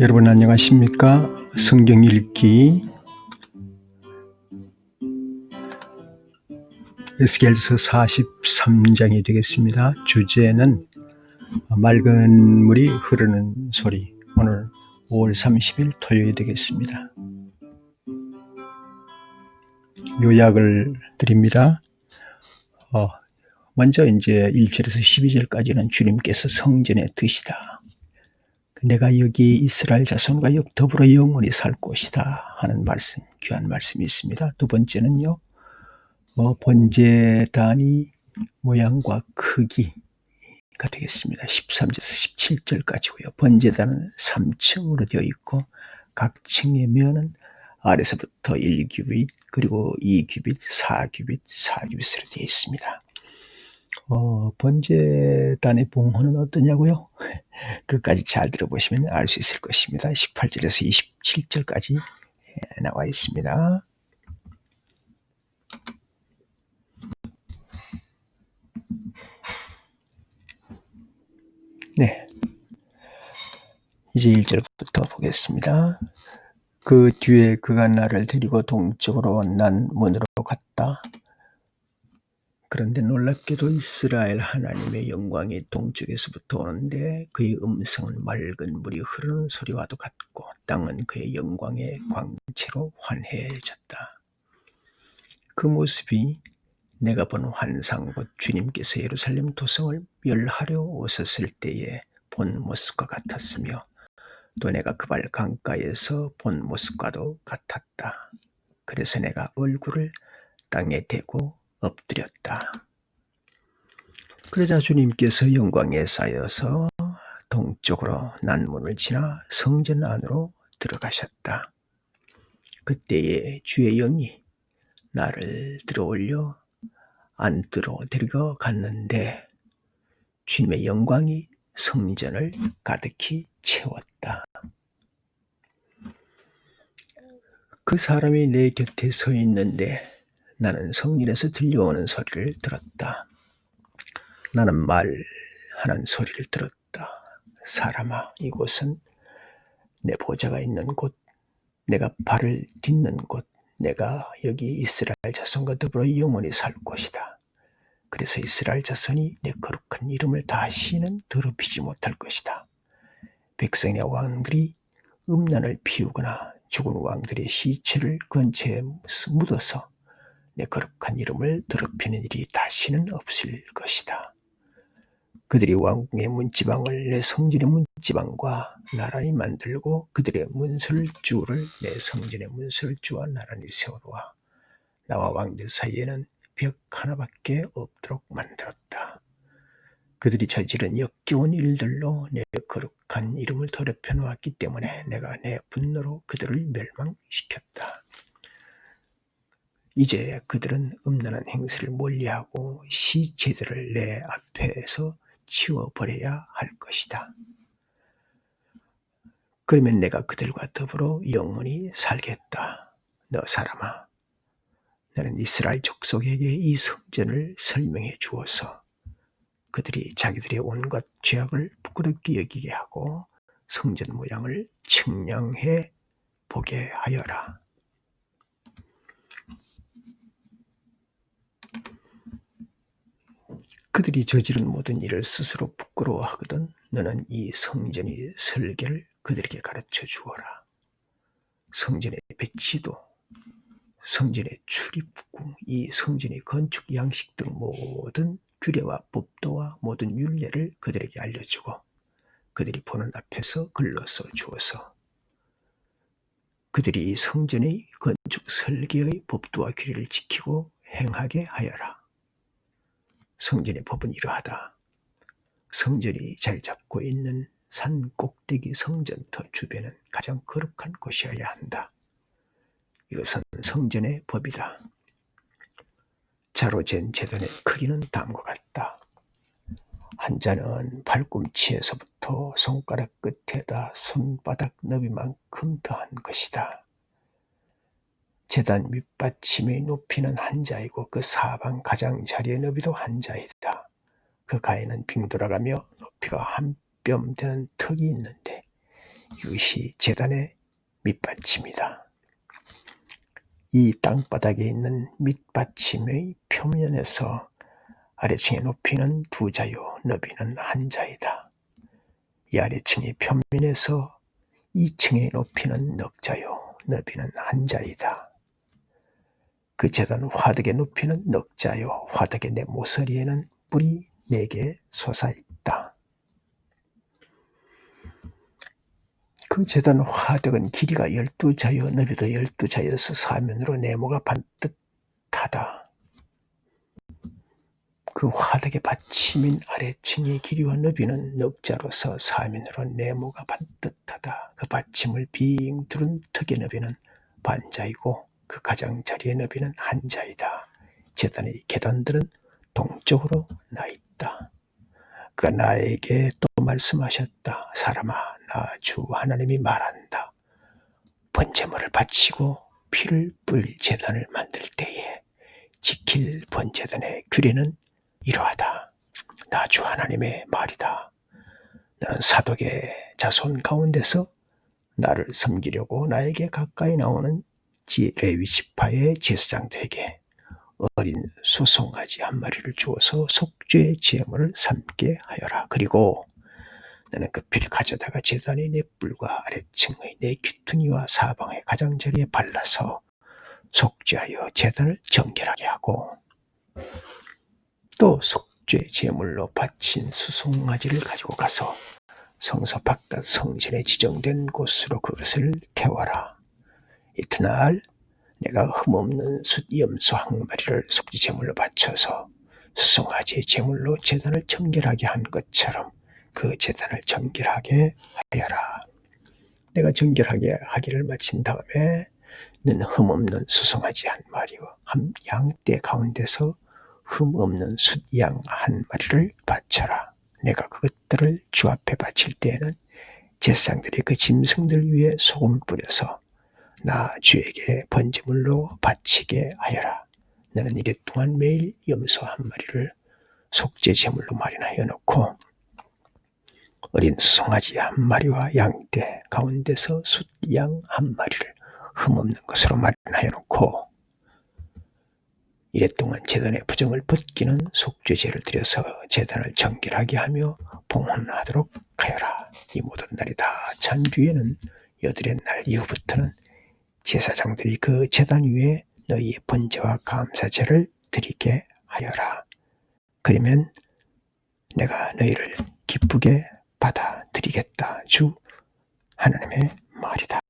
여러분 안녕하십니까? 성경 읽기 에스겔서 43장이 되겠습니다. 주제는 맑은 물이 흐르는 소리. 오늘 5월 30일 토요일이 되겠습니다. 요약을 드립니다. 어, 먼저 이제 1절에서 12절까지는 주님께서 성전에 드시다. 내가 여기 이스라엘 자손과 역 더불어 영원히 살 것이다 하는 말씀, 귀한 말씀이 있습니다. 두 번째는요, 어, 번제단이 모양과 크기가 되겠습니다. 13절에서 17절까지고요. 번제단은 3층으로 되어 있고 각 층의 면은 아래서부터 1규빗 그리고 2규빗, 4규빗, 4규빗으로 되어 있습니다. 어, 번제단의 봉헌은 어떠냐고요? 끝까지 잘 들어보시면 알 수 있을 것입니다. 18절에서 27절까지 나와 있습니다. 네. 이제 1절부터 보겠습니다. 그 뒤에 그가 나를 데리고 동쪽으로 난 문으로 갔다. 그런데 놀랍게도 이스라엘 하나님의 영광이 동쪽에서부터 오는데 그의 음성은 맑은 물이 흐르는 소리와도 같고 땅은 그의 영광의 광채로 환해졌다. 그 모습이 내가 본 환상 곧 주님께서 예루살렘 도성을 멸하려 오셨을 때의 본 모습과 같았으며 또 내가 그발 강가에서 본 모습과도 같았다. 그래서 내가 얼굴을 땅에 대고 엎드렸다. 그러자 주님께서 영광에 쌓여서 동쪽으로 난문을 지나 성전 안으로 들어가셨다. 그때에 주의 영이 나를 들어올려 안으로 데리고 갔는데 주님의 영광이 성전을 가득히 채웠다. 그 사람이 내 곁에 서 있는데 나는 성전에서 들려오는 소리를 들었다. 나는 말하는 소리를 들었다. 사람아, 이곳은 내 보좌가 있는 곳, 내가 발을 딛는 곳, 내가 여기 이스라엘 자손과 더불어 영원히 살 곳이다. 그래서 이스라엘 자손이 내 거룩한 이름을 다시는 더럽히지 못할 것이다. 백성의 왕들이 음란을 피우거나 죽은 왕들의 시체를 근처에 묻어서 내 거룩한 이름을 더럽히는 일이 다시는 없을 것이다. 그들이 왕궁의 문지방을 내 성전의 문지방과 나란히 만들고 그들의 문설주를 내 성전의 문설주와 나란히 세워놓아 나와 왕들 사이에는 벽 하나밖에 없도록 만들었다. 그들이 저지른 역겨운 일들로 내 거룩한 이름을 더럽혀 놓았기 때문에 내가 내 분노로 그들을 멸망시켰다. 이제 그들은 음란한 행세를 멀리하고 시체들을 내 앞에서 치워버려야 할 것이다. 그러면 내가 그들과 더불어 영원히 살겠다. 너 사람아, 나는 이스라엘 족속에게 이 성전을 설명해 주어서 그들이 자기들의 온갖 죄악을 부끄럽게 여기게 하고 성전 모양을 측량해 보게 하여라. 그들이 저지른 모든 일을 스스로 부끄러워하거든 너는 이 성전의 설계를 그들에게 가르쳐 주어라. 성전의 배치도, 성전의 출입구, 이 성전의 건축 양식 등 모든 규례와 법도와 모든 윤례를 그들에게 알려주고 그들이 보는 앞에서 글러써 주어서 그들이 성전의 건축 설계의 법도와 규례를 지키고 행하게 하여라. 성전의 법은 이러하다. 성전이 잘 잡고 있는 산 꼭대기 성전터 주변은 가장 거룩한 곳이어야 한다. 이것은 성전의 법이다. 자로 잰 제단의 크기는 다음과 같다. 한 자는 발꿈치에서부터 손가락 끝에다 손바닥 너비만큼 더한 것이다. 재단 밑받침의 높이는 한 자이고 그 사방 가장자리의 너비도 한 자이다. 그 가에는 빙돌아가며 높이가 한 뼘 되는 턱이 있는데 이것이 재단의 밑받침이다. 이 땅바닥에 있는 밑받침의 표면에서 아래층의 높이는 두 자요, 너비는 한 자이다. 이 아래층의 표면에서 2층의 높이는 넉 자요, 너비는 한 자이다. 그 재단 화덕의 높이는 넉 자요, 화덕의 내 모서리에는 뿔이 네개 솟아 있다. 그 재단 화덕은 길이가 열두 자요, 너비도 열두 자여서 사면으로 네모가 반듯하다. 그 화덕의 받침인 아래층의 길이와 너비는 넉자로서 사면으로 네모가 반듯하다. 그 받침을 빙 두른 턱의 너비는 반자이고 그 가장자리의 너비는 한 자이다. 재단의 계단들은 동쪽으로 나 있다. 그가 나에게 또 말씀하셨다. 사람아, 나 주 하나님이 말한다. 번제물을 바치고 피를 뿌릴 재단을 만들 때에 지킬 번제단의 규례는 이러하다. 나 주 하나님의 말이다. 나는 사독의 자손 가운데서 나를 섬기려고 나에게 가까이 나오는 레위 지파의 제사장들에게 어린 소송아지 한 마리를 주어서 속죄의 제물을 삼게 하여라. 그리고 나는 그 피를 가져다가 제단의 내 뿔과 아래층의 내 귀퉁이와 사방의 가장자리에 발라서 속죄하여 제단을 정결하게 하고 또 속죄 제물로 바친 수송아지를 가지고 가서 성서 바깥 성전에 지정된 곳으로 그것을 태워라. 이튿날 내가 흠없는 숫 염소 한 마리를 속죄 제물로 바쳐서 수송아지의 제물로 제단을 정결하게 한 것처럼 그 제단을 정결하게 하여라. 내가 정결하게 하기를 마친 다음에 는 흠없는 수송아지 한 마리와 한 양떼 가운데서 흠없는 숫양 한 마리를 바쳐라. 내가 그것들을 주 앞에 바칠 때에는 제사장들이 그 짐승들 위에 소금을 뿌려서 나 주에게 번제물로 바치게 하여라. 나는 이래 동안 매일 염소 한 마리를 속죄 제물로 마련하여 놓고 어린 송아지 한 마리와 양떼 가운데서 숫양 한 마리를 흠없는 것으로 마련하여 놓고 이랫동안 재단의 부정을 벗기는 속죄제를 드려서 재단을 정결하게 하며 봉헌하도록 하여라. 이 모든 날이 다 찬 뒤에는 여드렛 날 이후부터는 제사장들이 그 재단 위에 너희의 번제와 감사제를 드리게 하여라. 그러면 내가 너희를 기쁘게 받아들이겠다. 주 하나님의 말이다.